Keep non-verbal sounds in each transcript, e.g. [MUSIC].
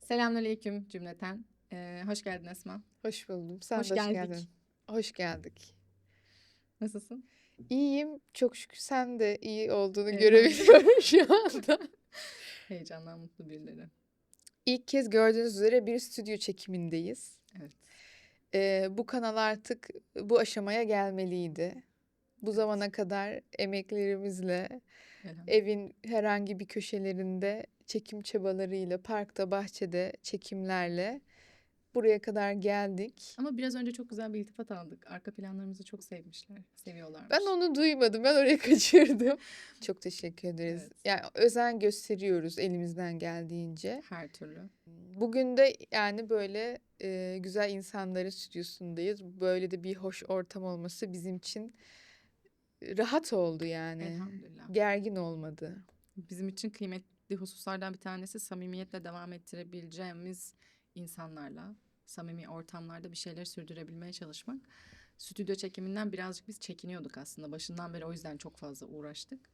Selamünaleyküm cümleten. Ee, hoş geldin Esma. Hoş buldum. Sen Hoş de hoş geldik. geldin. Hoş geldik. Nasılsın? İyiyim. Çok şükür sen de iyi olduğunu Eyvallah. görebiliyorum [LAUGHS] şu anda. Heyecandan mutlu birileri. İlk kez gördüğünüz üzere bir stüdyo çekimindeyiz. Evet. Ee, bu kanal artık bu aşamaya gelmeliydi. Bu zamana kadar emeklerimizle, Elhamdülillah. evin herhangi bir köşelerinde çekim çabalarıyla, parkta, bahçede çekimlerle buraya kadar geldik. Ama biraz önce çok güzel bir iltifat aldık. Arka planlarımızı çok sevmişler. Seviyorlarmış. Ben onu duymadım. Ben orayı [LAUGHS] kaçırdım. Çok teşekkür ederiz. Evet. Yani özen gösteriyoruz elimizden geldiğince. Her türlü. Bugün de yani böyle e, güzel insanların stüdyosundayız. Böyle de bir hoş ortam olması bizim için rahat oldu yani. Elhamdülillah. Gergin olmadı. Bizim için kıymetli hususlardan bir tanesi samimiyetle devam ettirebileceğimiz insanlarla, samimi ortamlarda bir şeyleri sürdürebilmeye çalışmak. Stüdyo çekiminden birazcık biz çekiniyorduk aslında. Başından beri o yüzden çok fazla uğraştık.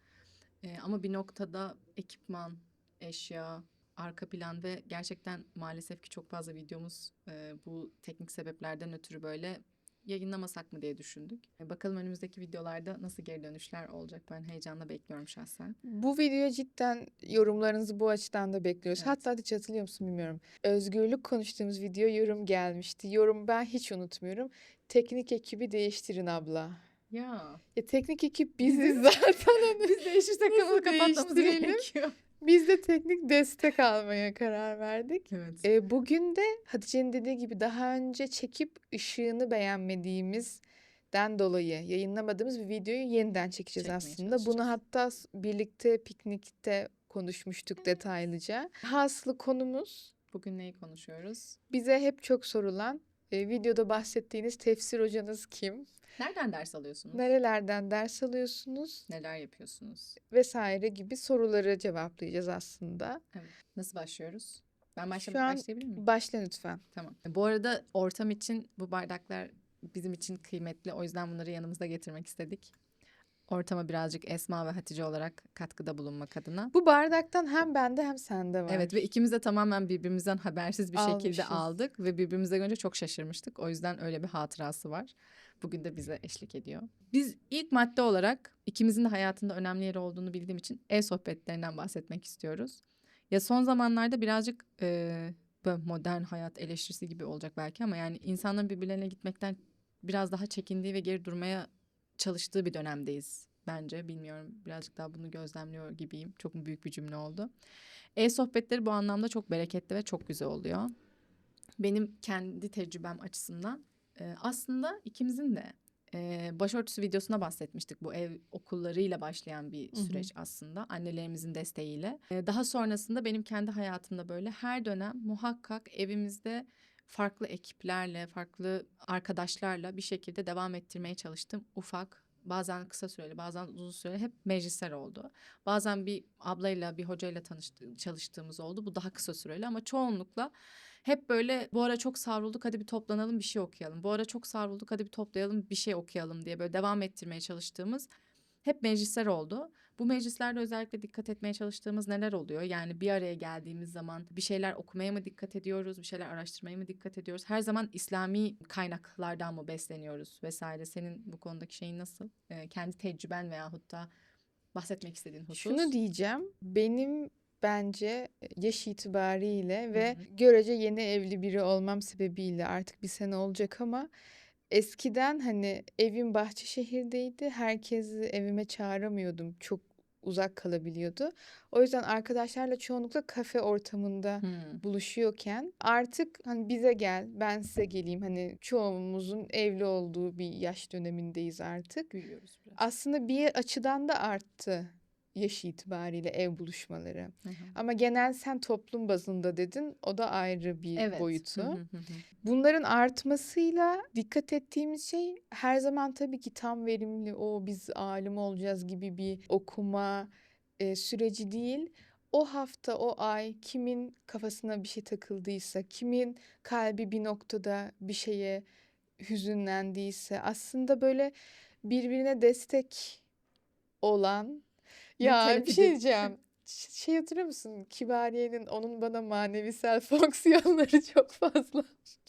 Ee, ama bir noktada ekipman, eşya, arka plan ve gerçekten maalesef ki çok fazla videomuz e, bu teknik sebeplerden ötürü böyle yayınlamasak mı diye düşündük. E, bakalım önümüzdeki videolarda nasıl geri dönüşler olacak. Ben heyecanla bekliyorum şahsen. Bu videoya cidden yorumlarınızı bu açıdan da bekliyoruz. Evet. Hatta hiç hatırlıyor musun bilmiyorum. Özgürlük konuştuğumuz video yorum gelmişti. Yorum ben hiç unutmuyorum. Teknik ekibi değiştirin abla. Ya. Ya teknik ekip biziz zaten. [LAUGHS] Biz değişirsek kanalı kapatmamız gerekiyor. Biz de teknik destek almaya karar verdik. Evet. E, bugün de Hatice'nin dediği gibi daha önce çekip ışığını beğenmediğimizden dolayı yayınlamadığımız bir videoyu yeniden çekeceğiz Çekmeye aslında. Bunu hatta birlikte piknikte konuşmuştuk detaylıca. Hasılı konumuz Bugün neyi konuşuyoruz? bize hep çok sorulan e, videoda bahsettiğiniz tefsir hocanız kim? Nereden ders alıyorsunuz? Nerelerden ders alıyorsunuz? Neler yapıyorsunuz? Vesaire gibi soruları cevaplayacağız aslında. Nasıl başlıyoruz? Ben Şu başlamak an başlayabilir miyim? başla lütfen. Tamam. Bu arada ortam için bu bardaklar bizim için kıymetli. O yüzden bunları yanımızda getirmek istedik. Ortama birazcık Esma ve Hatice olarak katkıda bulunmak adına. Bu bardaktan hem bende hem sende var. Evet ve ikimiz de tamamen birbirimizden habersiz bir şekilde Almışız. aldık ve birbirimize görünce çok şaşırmıştık. O yüzden öyle bir hatırası var. Bugün de bize eşlik ediyor. Biz ilk madde olarak ikimizin de hayatında önemli yeri olduğunu bildiğim için e-sohbetlerinden bahsetmek istiyoruz. Ya son zamanlarda birazcık e, böyle modern hayat eleştirisi gibi olacak belki ama yani insanların birbirlerine gitmekten biraz daha çekindiği ve geri durmaya çalıştığı bir dönemdeyiz bence. Bilmiyorum birazcık daha bunu gözlemliyor gibiyim. Çok büyük bir cümle oldu. E-sohbetleri bu anlamda çok bereketli ve çok güzel oluyor. Benim kendi tecrübem açısından e, aslında ikimizin de e, başörtüsü videosuna bahsetmiştik. Bu ev okullarıyla başlayan bir Hı hı. süreç aslında annelerimizin desteğiyle. E, daha sonrasında benim kendi hayatımda böyle her dönem muhakkak evimizde farklı ekiplerle, farklı arkadaşlarla bir şekilde devam ettirmeye çalıştım. Ufak, bazen kısa süreli, bazen uzun süreli hep meclisler oldu. Bazen bir ablayla, bir hocayla tanıştı, çalıştığımız oldu. Bu daha kısa süreli ama çoğunlukla hep böyle bu ara çok savrulduk hadi bir toplanalım bir şey okuyalım. Bu ara çok savrulduk hadi bir toplayalım bir şey okuyalım diye böyle devam ettirmeye çalıştığımız hep meclisler oldu. Bu meclislerde özellikle dikkat etmeye çalıştığımız neler oluyor? Yani bir araya geldiğimiz zaman bir şeyler okumaya mı dikkat ediyoruz, bir şeyler araştırmaya mı dikkat ediyoruz? Her zaman İslami kaynaklardan mı besleniyoruz vesaire? Senin bu konudaki şeyin nasıl? Ee, kendi tecrüben veyahut da bahsetmek istediğin husus. Şunu diyeceğim. Benim bence yaş itibariyle ve hı. görece yeni evli biri olmam sebebiyle artık bir sene olacak ama eskiden hani evim Bahçeşehir'deydi. Herkesi evime çağıramıyordum. Çok uzak kalabiliyordu. O yüzden arkadaşlarla çoğunlukla kafe ortamında Hmm. buluşuyorken artık hani bize gel ben size geleyim hani çoğumuzun evli olduğu bir yaş dönemindeyiz artık. Büyüyoruz biraz. Aslında bir açıdan da arttı yaş itibariyle ev buluşmaları. Hı hı. Ama genel sen toplum bazında dedin. O da ayrı bir Evet. boyutu. Hı hı hı. Bunların artmasıyla dikkat ettiğimiz şey her zaman tabii ki tam verimli o biz alim olacağız gibi bir okuma e, süreci değil. O hafta, o ay kimin kafasına bir şey takıldıysa, kimin kalbi bir noktada bir şeye hüzünlendiyse aslında böyle birbirine destek olan Ya bir şey diyeceğim. [LAUGHS] Şey hatırlıyor musun? Kibariye'nin onun bana manevisel [LAUGHS] fonksiyonları çok fazla.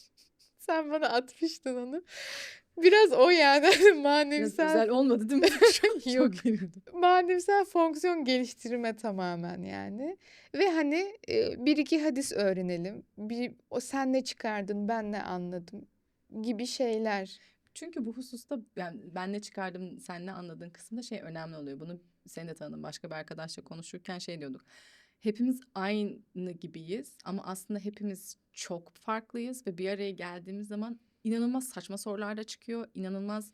[LAUGHS] Sen bana atmıştın onu. Biraz o yani Biraz özel manevisel olmadı değil mi? Çok Yok. gerildim. manevisel fonksiyon geliştirme tamamen yani. Ve hani e, bir iki hadis öğrenelim. Bir o sen ne çıkardın, ben ne anladım gibi şeyler. Çünkü bu hususta yani ben ne çıkardım sen ne anladığın kısımda şey önemli oluyor. Bunu sen de tanıdın başka bir arkadaşla konuşurken şey diyorduk. Hepimiz aynı gibiyiz ama aslında hepimiz çok farklıyız ve bir araya geldiğimiz zaman inanılmaz saçma sorular da çıkıyor. inanılmaz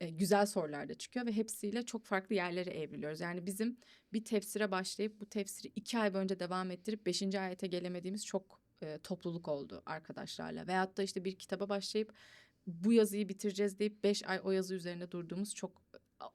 e, güzel sorular da çıkıyor ve hepsiyle çok farklı yerlere evriliyoruz. Yani bizim bir tefsire başlayıp bu tefsiri iki ay boyunca devam ettirip beşinci ayete gelemediğimiz çok e, topluluk oldu arkadaşlarla. Veyahut da işte bir kitaba başlayıp bu yazıyı bitireceğiz deyip beş ay o yazı üzerinde durduğumuz çok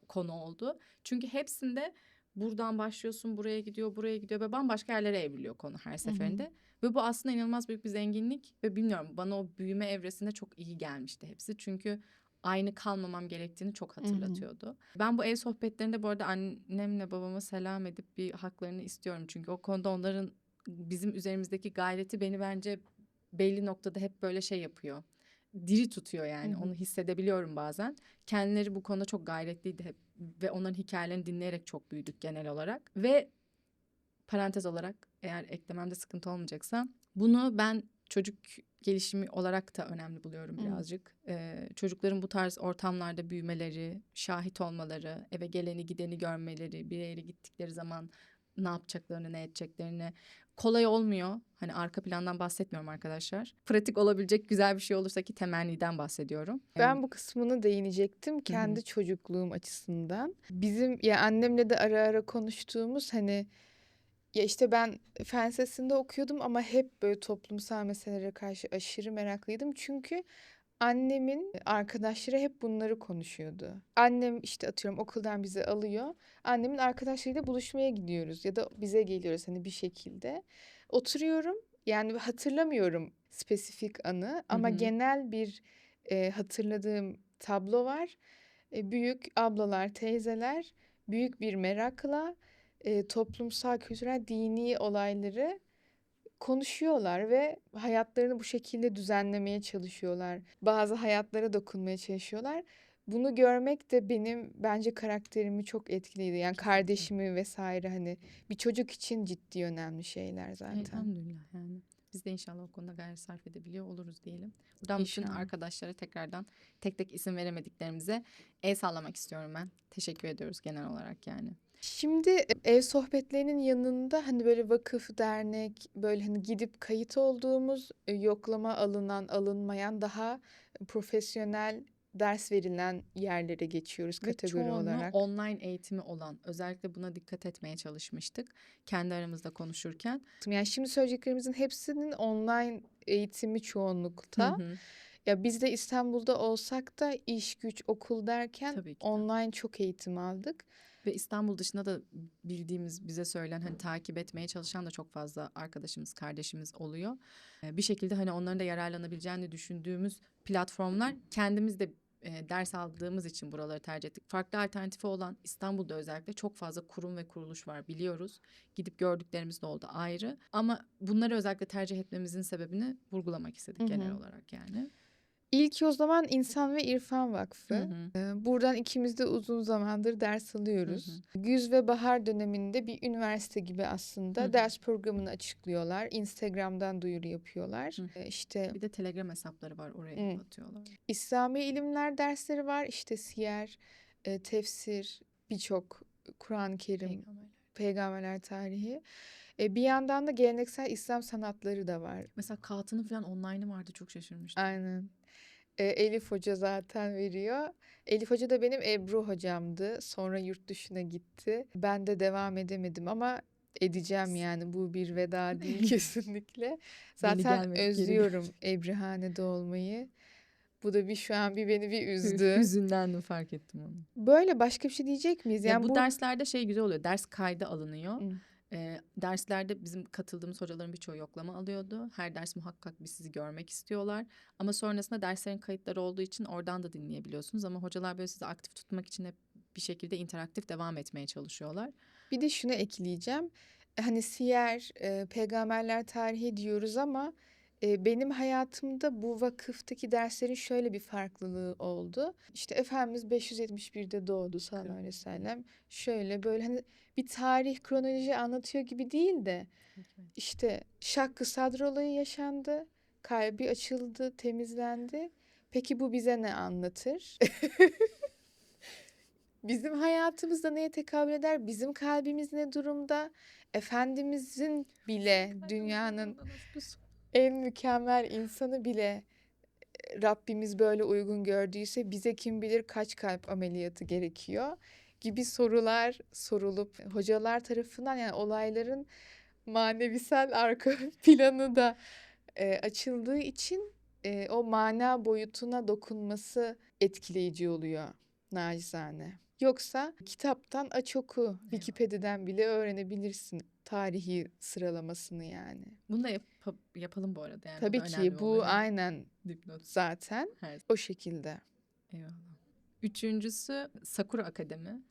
konu oldu. Çünkü hepsinde buradan başlıyorsun buraya gidiyor buraya gidiyor ve bambaşka yerlere evriliyor konu her seferinde. Ve bu aslında inanılmaz büyük bir zenginlik ve bilmiyorum bana o büyüme evresinde çok iyi gelmişti hepsi. Çünkü aynı kalmamam gerektiğini çok hatırlatıyordu. Ben bu ev sohbetlerinde bu arada annemle babama selam edip bir haklarını istiyorum. Çünkü o konuda onların bizim üzerimizdeki gayreti beni bence belli noktada hep böyle şey yapıyor. Diri tutuyor yani. Hı hı. Onu hissedebiliyorum bazen. Kendileri bu konuda çok gayretliydi hep ve onların hikayelerini dinleyerek çok büyüdük genel olarak. Ve parantez olarak eğer eklememde sıkıntı olmayacaksa bunu ben çocuk gelişimi olarak da önemli buluyorum Hı. birazcık. Ee, çocukların bu tarz ortamlarda büyümeleri, şahit olmaları, eve geleni gideni görmeleri, bir yere gittikleri zaman ne yapacaklarını, ne edeceklerini kolay olmuyor. Hani arka plandan bahsetmiyorum arkadaşlar. Pratik olabilecek güzel bir şey olursa ki temenniden bahsediyorum. Ben bu kısmını değinecektim kendi çocukluğum açısından. Bizim ya annemle de ara ara konuştuğumuz hani ya işte ben fen lisesinde okuyordum ama hep böyle toplumsal meselelere karşı aşırı meraklıydım. Çünkü annemin arkadaşları hep bunları konuşuyordu. Annem işte atıyorum okuldan bizi alıyor. Annemin arkadaşlarıyla buluşmaya gidiyoruz ya da bize geliyoruz hani bir şekilde. Oturuyorum yani hatırlamıyorum spesifik anı ama hı. genel bir e, hatırladığım tablo var. E, büyük ablalar, teyzeler büyük bir merakla e, toplumsal, kültürel, dini olayları konuşuyorlar ve hayatlarını bu şekilde düzenlemeye çalışıyorlar. Bazı hayatlara dokunmaya çalışıyorlar. Bunu görmek de benim bence karakterimi çok etkiledi. Yani kardeşimi vesaire hani bir çocuk için ciddi önemli şeyler zaten. Elhamdülillah yani. Biz de inşallah o konuda gayret sarf edebiliyor oluruz diyelim. Buradan bütün İnşallah. arkadaşlara tekrardan tek tek isim veremediklerimize el sallamak istiyorum ben. Teşekkür ediyoruz genel olarak yani. Şimdi e, ev sohbetlerinin yanında hani böyle vakıf, dernek, böyle hani gidip kayıt olduğumuz, e, yoklama alınan, alınmayan daha profesyonel ders verilen yerlere geçiyoruz Ve kategori olarak. online eğitimi olan özellikle buna dikkat etmeye çalışmıştık. Kendi aramızda konuşurken. Yani şimdi söyleyeceklerimizin hepsinin online eğitimi Hı çoğunlukta. hı. Ya biz de İstanbul'da olsak da iş güç okul derken online çok eğitim aldık. Ve İstanbul dışında da bildiğimiz bize söylenen hani takip etmeye çalışan da çok fazla arkadaşımız, kardeşimiz oluyor. Bir şekilde hani onların da yararlanabileceğini düşündüğümüz platformlar kendimiz de e, ders aldığımız için buraları tercih ettik. Farklı alternatifi olan İstanbul'da özellikle çok fazla kurum ve kuruluş var biliyoruz. Gidip gördüklerimiz de oldu ayrı. Ama bunları özellikle tercih etmemizin sebebini vurgulamak istedik Hı genel olarak yani. İlki o zaman İnsan ve İrfan Vakfı. Hı hı. Buradan ikimiz de uzun zamandır ders alıyoruz. Hı Güz ve bahar döneminde bir üniversite gibi aslında Hı hı. ders programını açıklıyorlar. Instagram'dan duyuru yapıyorlar. Hı. İşte Bir de Telegram hesapları var oraya Hı. atıyorlar. İslami ilimler dersleri var. İşte siyer, tefsir, birçok Kur'an-ı Kerim, Peygamberler. peygamberler tarihi. E, bir yandan da geleneksel İslam sanatları da var. Mesela Kağıt'ın falan online'ı vardı çok şaşırmıştım. Aynen. E, Elif Hoca zaten veriyor. Elif Hoca da benim Ebru hocamdı. Sonra yurt dışına gitti. Ben de devam edemedim ama edeceğim yani. Bu bir veda [LAUGHS] değil kesinlikle. Zaten özlüyorum Ebrihane'de olmayı. Bu da bir şu an bir beni bir üzdü. Hüzünlendim fark ettim onu. Böyle başka bir şey diyecek miyiz? Ya Yani bu, bu derslerde şey güzel oluyor. Ders kaydı alınıyor. Hı. Ee, derslerde bizim katıldığımız hocaların birçoğu yoklama alıyordu. Her ders muhakkak bir sizi görmek istiyorlar. Ama sonrasında derslerin kayıtları olduğu için oradan da dinleyebiliyorsunuz. Ama hocalar böyle sizi aktif tutmak için hep bir şekilde interaktif devam etmeye çalışıyorlar. Bir de şunu ekleyeceğim. Hani siyer, e, peygamberler tarihi diyoruz ama e, benim hayatımda bu vakıftaki derslerin şöyle bir farklılığı oldu. İşte Efendimiz 571'de doğdu sallallahu aleyhi ve sellem. Şöyle böyle hani bir tarih kronoloji anlatıyor gibi değil de işte Şakkı Sadr olayı yaşandı. Kalbi açıldı, temizlendi. Peki bu bize ne anlatır? [LAUGHS] Bizim hayatımızda neye tekabül eder? Bizim kalbimiz ne durumda? Efendimizin bile dünyanın en mükemmel insanı bile e, Rabbimiz böyle uygun gördüyse bize kim bilir kaç kalp ameliyatı gerekiyor gibi sorular sorulup hocalar tarafından yani olayların manevisel arka [LAUGHS] planı da e, açıldığı için e, o mana boyutuna dokunması etkileyici oluyor nacizane. Yoksa kitaptan aç oku, Wikipedia'dan bile öğrenebilirsin tarihi sıralamasını yani. Bunu da yap- yapalım bu arada yani. Tabii ki bu oluyor. aynen Dipnot. zaten Her o şekilde. Eyvallah. Üçüncüsü Sakura Akademi.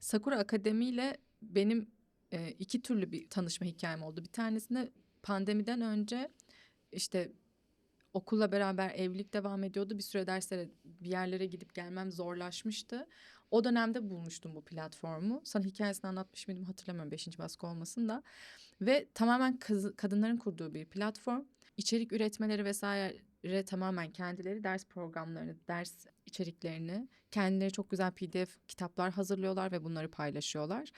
Sakura Akademi ile benim e, iki türlü bir tanışma hikayem oldu. Bir tanesinde pandemiden önce işte okulla beraber evlilik devam ediyordu. Bir süre derslere bir yerlere gidip gelmem zorlaşmıştı. O dönemde bulmuştum bu platformu. Sana hikayesini anlatmış mıydım hatırlamıyorum. Beşinci baskı olmasın da. Ve tamamen kız- kadınların kurduğu bir platform. İçerik üretmeleri vesaire tamamen kendileri ders programlarını, ders içeriklerini kendileri çok güzel PDF kitaplar hazırlıyorlar ve bunları paylaşıyorlar.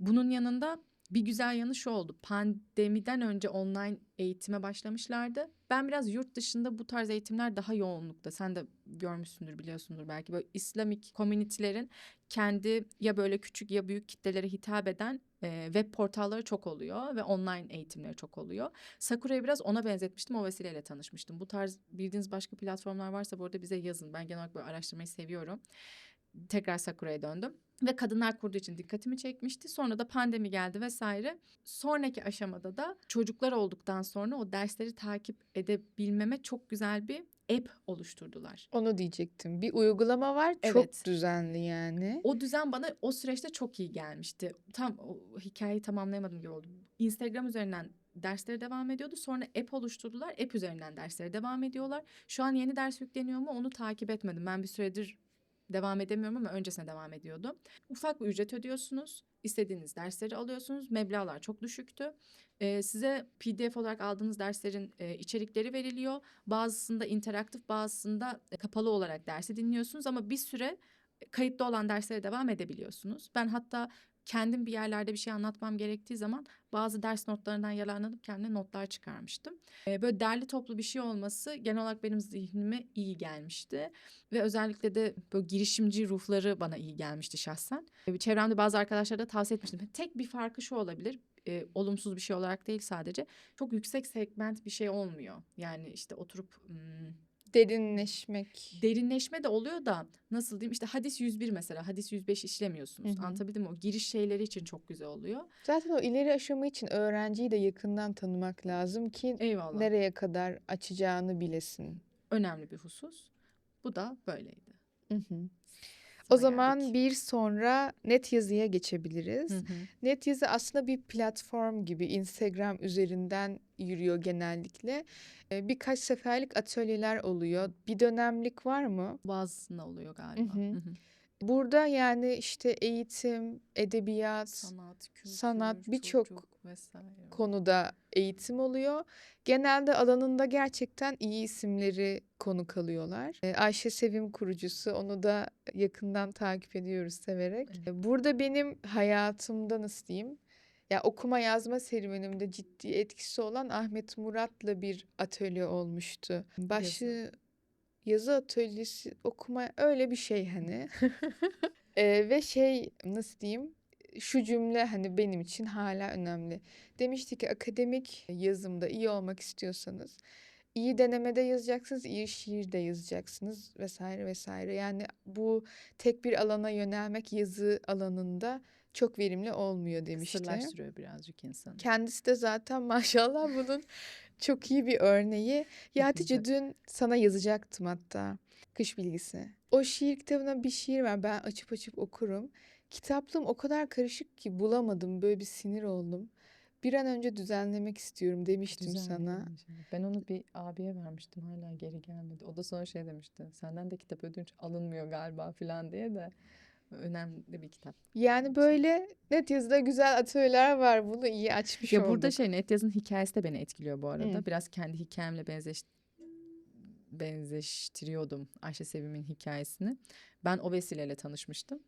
Bunun yanında bir güzel yanı şu oldu. Pandemiden önce online eğitime başlamışlardı. Ben biraz yurt dışında bu tarz eğitimler daha yoğunlukta. Sen de görmüşsündür, biliyorsundur belki. Böyle İslamik komünitelerin kendi ya böyle küçük ya büyük kitlelere hitap eden e, web portalları çok oluyor ve online eğitimleri çok oluyor. Sakura'yı biraz ona benzetmiştim. O vesileyle tanışmıştım. Bu tarz bildiğiniz başka platformlar varsa bu arada bize yazın. Ben genel olarak böyle araştırmayı seviyorum. Tekrar Sakura'ya döndüm. Ve kadınlar kurduğu için dikkatimi çekmişti. Sonra da pandemi geldi vesaire. Sonraki aşamada da çocuklar olduktan sonra o dersleri takip edebilmeme çok güzel bir app oluşturdular. Onu diyecektim. Bir uygulama var çok Evet. düzenli yani. O düzen bana o süreçte çok iyi gelmişti. Tam o hikayeyi tamamlayamadım gibi oldu. Instagram üzerinden dersleri devam ediyordu. Sonra app oluşturdular. App üzerinden derslere devam ediyorlar. Şu an yeni ders yükleniyor mu onu takip etmedim. Ben bir süredir devam edemiyorum ama öncesine devam ediyordum. Ufak bir ücret ödüyorsunuz. İstediğiniz dersleri alıyorsunuz. Meblağlar çok düşüktü. Ee, size PDF olarak aldığınız derslerin e, içerikleri veriliyor. Bazısında interaktif, bazısında kapalı olarak dersi dinliyorsunuz ama bir süre kayıtlı olan derslere devam edebiliyorsunuz. Ben hatta kendim bir yerlerde bir şey anlatmam gerektiği zaman bazı ders notlarından yararlanıp kendime notlar çıkarmıştım. Böyle derli toplu bir şey olması genel olarak benim zihnime iyi gelmişti. Ve özellikle de böyle girişimci ruhları bana iyi gelmişti şahsen. Çevremde bazı arkadaşlara da tavsiye etmiştim. Tek bir farkı şu olabilir. e, olumsuz bir şey olarak değil sadece. Çok yüksek segment bir şey olmuyor. Yani işte oturup... hmm, Derinleşmek. derinleşme de oluyor da nasıl diyeyim işte hadis 101 mesela hadis 105 işlemiyorsunuz. Hı hı. Anlatabildim mi? O giriş şeyleri için çok güzel oluyor. Zaten o ileri aşama için öğrenciyi de yakından tanımak lazım ki Eyvallah. nereye kadar açacağını bilesin. Önemli bir husus. Bu da böyleydi. Hı hı. O zaman geldik. bir sonra net yazıya geçebiliriz. Hı hı. Net yazı aslında bir platform gibi Instagram üzerinden yürüyor genellikle. Ee, Birkaç seferlik atölyeler oluyor. Bir dönemlik var mı? Bazısında oluyor galiba. hı. Hı hı. Burada yani işte eğitim, edebiyat, Sanat, kültür, sanat birçok konuda eğitim oluyor. Genelde alanında gerçekten iyi isimleri konuk alıyorlar. Ee, Ayşe Sevim kurucusu, onu da yakından takip ediyoruz severek. Evet. Burada benim hayatımda nasıl diyeyim? Ya okuma yazma serüvenimde ciddi etkisi olan Ahmet Murat'la bir atölye olmuştu. Başı yazı atölyesi okuma öyle bir şey hani. [LAUGHS] Ee, ve şey nasıl diyeyim? Şu cümle hani benim için hala önemli. Demişti ki akademik yazımda iyi olmak istiyorsanız iyi denemede yazacaksınız, iyi şiir de yazacaksınız vesaire vesaire. Yani bu tek bir alana yönelmek yazı alanında çok verimli olmuyor demişti. Kısırlaştırıyor birazcık insanı. Kendisi de zaten [LAUGHS] maşallah bunun çok iyi bir örneği. Ya Hatice dün sana yazacaktım hatta kış bilgisi. O şiir kitabına bir şiir var ben açıp açıp okurum. Kitaplığım o kadar karışık ki bulamadım. Böyle bir sinir oldum. Bir an önce düzenlemek istiyorum demiştim sana. Ben onu bir abiye vermiştim hala geri gelmedi. O da sonra şey demişti. Senden de kitap ödünç alınmıyor galiba falan diye de önemli bir kitap. Yani böyle net yazıda güzel atölyeler var. Bunu iyi açmış Ya burada olduk. şey Netyaz'ın hikayesi de beni etkiliyor bu arada. Hı. Biraz kendi hikayemle benzeş benzeştiriyordum Ayşe Sevim'in hikayesini. Ben o vesileyle tanışmıştım.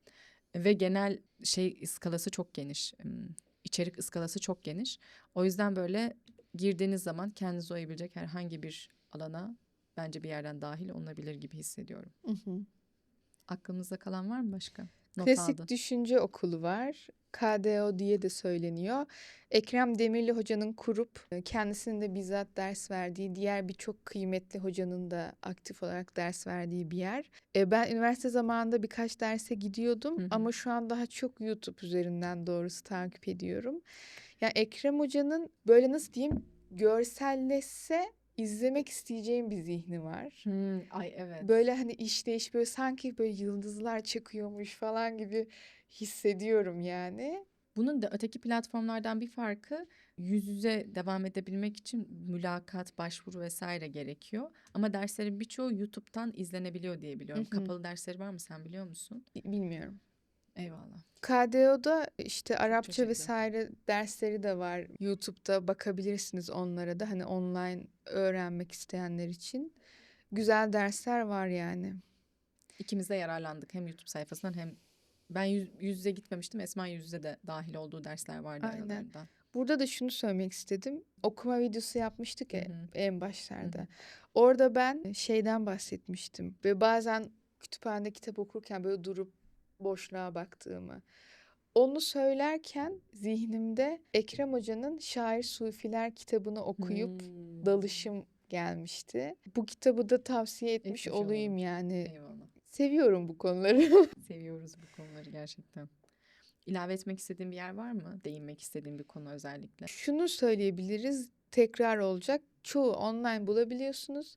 Ve genel şey skalası çok geniş. ım, içerik ıskalası çok geniş. O yüzden böyle girdiğiniz zaman kendinizi oyabilecek herhangi bir alana bence bir yerden dahil olunabilir gibi hissediyorum. Hı hı. Aklınızda kalan var mı başka? Not Klasik aldın. Düşünce Okulu var. KDO diye de söyleniyor. Ekrem Demirli hocanın kurup e, kendisinin de bizzat ders verdiği, diğer birçok kıymetli hocanın da aktif olarak ders verdiği bir yer. E, Ben üniversite zamanında birkaç derse gidiyordum Hı hı. ama şu an daha çok YouTube üzerinden doğrusu takip ediyorum. Ya Ekrem hocanın böyle nasıl diyeyim görselleşse izlemek isteyeceğim bir zihni var. Hmm, ay evet. Böyle hani işleyiş böyle sanki böyle yıldızlar çıkıyormuş falan gibi hissediyorum yani. Bunun da öteki platformlardan bir farkı yüz yüze devam edebilmek için mülakat, başvuru vesaire gerekiyor. Ama derslerin birçoğu YouTube'dan izlenebiliyor diye biliyorum. Hı hı. Kapalı dersleri var mı sen biliyor musun? Bi- Bilmiyorum. Eyvallah. KDO'da işte Arapça çeşitli. vesaire dersleri de var. YouTube'da bakabilirsiniz onlara da hani online öğrenmek isteyenler için. Güzel dersler var yani. İkimiz de yararlandık hem YouTube sayfasından hem ben yüz, yüz yüze gitmemiştim. Esma yüz yüze de dahil olduğu dersler vardı Aynen. aralarında. Burada da şunu söylemek istedim. Okuma videosu yapmıştık ya Hı hı. en başlarda. Hı hı. Orada ben şeyden bahsetmiştim. Ve bazen kütüphanede kitap okurken böyle durup boşluğa baktığımı. Onu söylerken zihnimde Ekrem Hoca'nın Şair Sufiler kitabını okuyup Hmm. dalışım gelmişti. Bu kitabı da tavsiye etmiş Etmiş olayım olalım. yani. Eyvallah. Seviyorum bu konuları. [LAUGHS] Seviyoruz bu konuları gerçekten. İlave etmek istediğin bir yer var mı? Değinmek istediğin bir konu özellikle. Şunu söyleyebiliriz, tekrar olacak. Çoğu online bulabiliyorsunuz.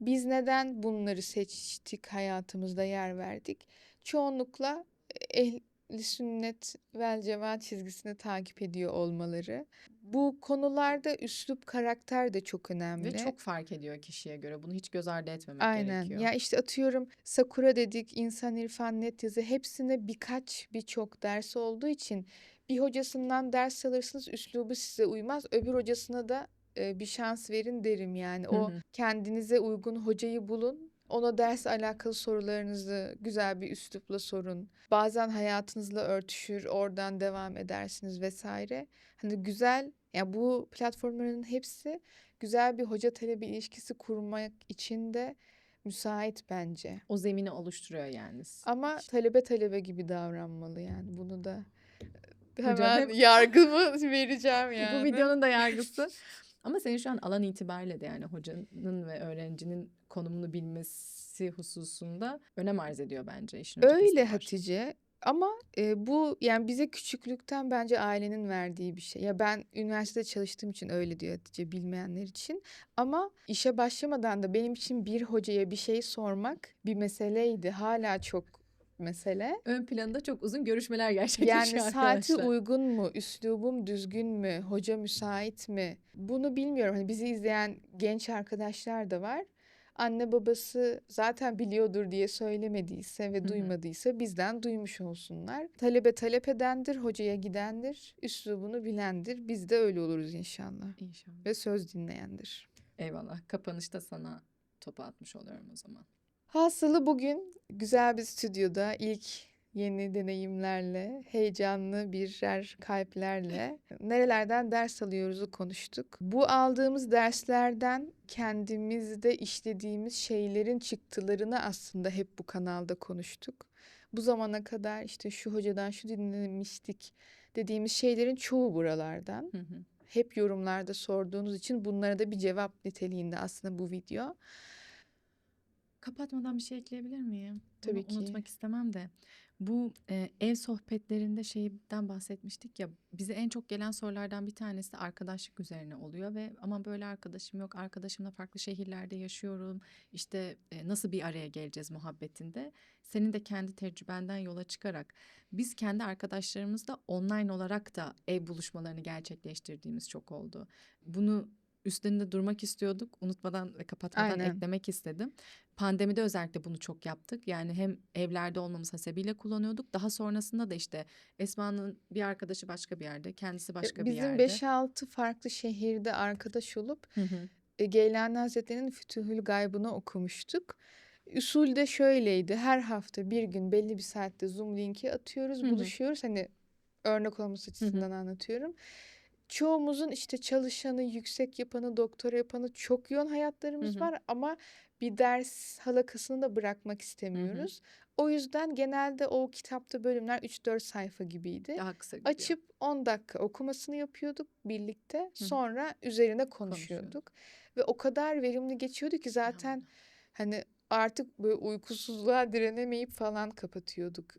Biz neden bunları seçtik, hayatımızda yer verdik? Çoğunlukla ehli sünnet vel cemaat çizgisini takip ediyor olmaları. Bu konularda üslup, karakter de çok önemli. Ve çok fark ediyor kişiye göre. Bunu hiç göz ardı etmemek Aynen. gerekiyor. Ya işte atıyorum Sakura dedik, İnsan İrfan Net yazı hepsinde birkaç birçok ders olduğu için bir hocasından ders alırsınız üslubu size uymaz. Öbür hocasına da e, bir şans verin derim yani. Hı O hı. kendinize uygun hocayı bulun. Ona ders alakalı sorularınızı güzel bir üslupla sorun. Bazen hayatınızla örtüşür, oradan devam edersiniz vesaire. Hani güzel, ya bu platformların hepsi güzel bir hoca talebe ilişkisi kurmak için de müsait bence. O zemini oluşturuyor yani. Ama talebe talebe gibi davranmalı yani. Bunu da Hocam hemen hep- yargımı [LAUGHS] vereceğim [LAUGHS] Bu yani. videonun da yargısı. [LAUGHS] Ama senin şu an alan itibariyle de yani hocanın ve öğrencinin konumunu bilmesi hususunda önem arz ediyor bence işin Öyle var. Hatice. Ama e, bu yani bize küçüklükten bence ailenin verdiği bir şey. Ya ben üniversitede çalıştığım için öyle diyor Hatice bilmeyenler için. Ama işe başlamadan da benim için bir hocaya bir şey sormak bir meseleydi. Hala çok mesele. Ön planında çok uzun görüşmeler gerçekleşiyor Yani saati arkadaşlar. uygun mu? Üslubum düzgün mü? Hoca müsait mi? Bunu bilmiyorum. Hani bizi izleyen genç arkadaşlar da var. Anne babası zaten biliyordur diye söylemediyse ve duymadıysa bizden duymuş olsunlar. Talebe talep edendir, hocaya gidendir, üslubunu bilendir. Biz de öyle oluruz inşallah. İnşallah. Ve söz dinleyendir. Eyvallah. Kapanışta sana topu atmış oluyorum o zaman. Hasılı bugün güzel bir stüdyoda ilk yeni deneyimlerle, heyecanlı birer kalplerle nerelerden ders alıyoruzu konuştuk. Bu aldığımız derslerden kendimizde işlediğimiz şeylerin çıktılarını aslında hep bu kanalda konuştuk. Bu zamana kadar işte şu hocadan şu dinlemiştik dediğimiz şeylerin çoğu buralardan. Hı hı. Hep yorumlarda sorduğunuz için bunlara da bir cevap niteliğinde aslında bu video. Kapatmadan bir şey ekleyebilir miyim? Tabii Bunu ki. unutmak istemem de. Bu, eee, ev sohbetlerinde şeyden bahsetmiştik ya, bize en çok gelen sorulardan bir tanesi arkadaşlık üzerine oluyor ve "Ama böyle arkadaşım yok, arkadaşımla farklı şehirlerde yaşıyorum, işte, eee, nasıl bir araya geleceğiz?" muhabbetinde. Senin de kendi tecrübenden yola çıkarak biz kendi arkadaşlarımızla online olarak da ev buluşmalarını gerçekleştirdiğimiz çok oldu. Bunu üstünde durmak istiyorduk. Unutmadan ve kapatmadan Aynen. eklemek istedim. Pandemide özellikle bunu çok yaptık. Yani hem evlerde olmamız hasebiyle kullanıyorduk. Daha sonrasında da, işte, Esma'nın bir arkadaşı başka bir yerde, kendisi E, başka bir bizim yerde. 5-6 farklı şehirde arkadaş olup, Hı hı. Geylani Hazretleri'nin Fütuhul Gaybı'nı okumuştuk. Usul de şöyleydi: Her hafta bir gün belli bir saatte Zoom linki atıyoruz, Hı hı. buluşuyoruz. Hani, örnek olması açısından anlatıyorum. Çoğumuzun, işte, çalışanı, yüksek yapanı, doktora yapanı, çok yoğun hayatlarımız hı. var ama bir ders halakasını da bırakmak istemiyoruz. O yüzden genelde o kitapta bölümler 3-4 sayfa gibiydi. Daha kısa gidiyor. Açıp 10 dakika okumasını yapıyorduk birlikte. Hı hı. Sonra üzerine Konuşuyorduk. konuşuyorduk ve o kadar verimli geçiyordu ki zaten, Aynen. hani, artık böyle uykusuzluğa direnemeyip falan kapatıyorduk.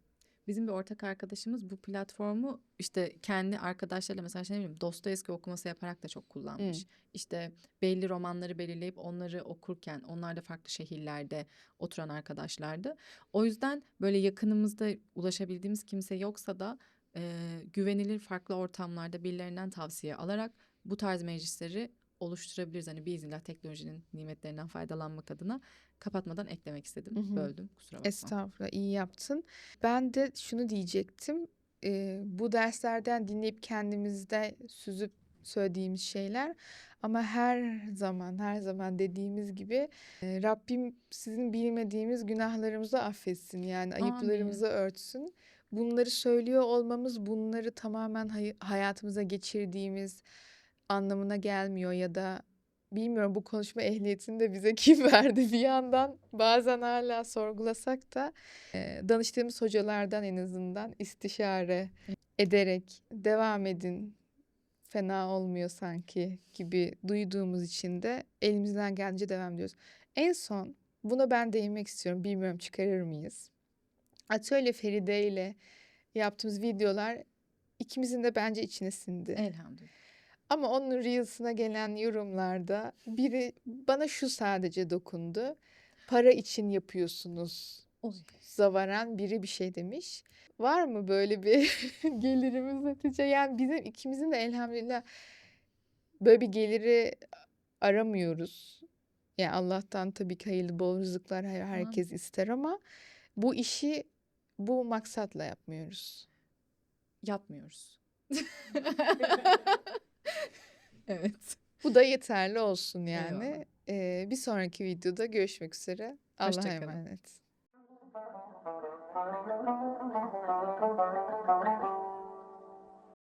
Bizim bir ortak arkadaşımız bu platformu, işte, kendi arkadaşlarıyla mesela, işte, ne bileyim, Dostoyevski okuması yaparak da çok kullanmış. İşte, belli romanları belirleyip onları okurken onlar da farklı şehirlerde oturan arkadaşlardı. O yüzden, böyle, yakınımızda ulaşabildiğimiz kimse yoksa da, eee, güvenilir farklı ortamlarda birilerinden tavsiye alarak bu tarz meclisleri oluşturabiliriz. Hani, biiznillah teknolojinin nimetlerinden faydalanmak adına. Kapatmadan eklemek Hı istedim. hı. Böldüm, kusura bakma. Estağfurullah, iyi yaptın. Ben de şunu diyecektim: Eee, bu derslerden dinleyip kendimizde süzüp söylediğimiz şeyler ama her zaman, her zaman dediğimiz gibi, eee, Rabbim sizin bilmediğimiz günahlarımızı affetsin. Yani Amin. ayıplarımızı örtsün. Bunları söylüyor olmamız bunları tamamen hayı hayatımıza geçirdiğimiz anlamına gelmiyor ya da bilmiyorum bu konuşma ehliyetini de bize [LAUGHS] kim verdi bir yandan bazen hâlâ sorgulasak da, eee, danıştığımız hocalardan en azından istişare ederek "Devam edin, fena olmuyor sanki." gibi duyduğumuz için de elimizden geldiğince devam ediyoruz. En son buna ben değinmek istiyorum. Bilmiyorum çıkarır mıyız? Atölye Feride ile yaptığımız videolar ikimizin de bence içine sindi. Elhamdülillah. Ama onun reels'ına gelen yorumlarda biri bana şu sadece dokundu: "Para için yapıyorsunuz." Oy. za varan biri bir şey demiş. Var mı böyle bir [LAUGHS] gelirimiz Hatice? Yani bizim ikimizin de elhamdülillah böyle bir geliri aramıyoruz. Ya, Allah'tan tabii ki hayırlı bol rızıklar herkes ister ama bu işi bu maksatla yapmıyoruz. Yapmıyoruz. [LAUGHS] [LAUGHS] [LAUGHS] Evet. Bu da yeterli olsun Eyvallah. yani. Eee, bir sonraki videoda görüşmek üzere. Allah'a emanet.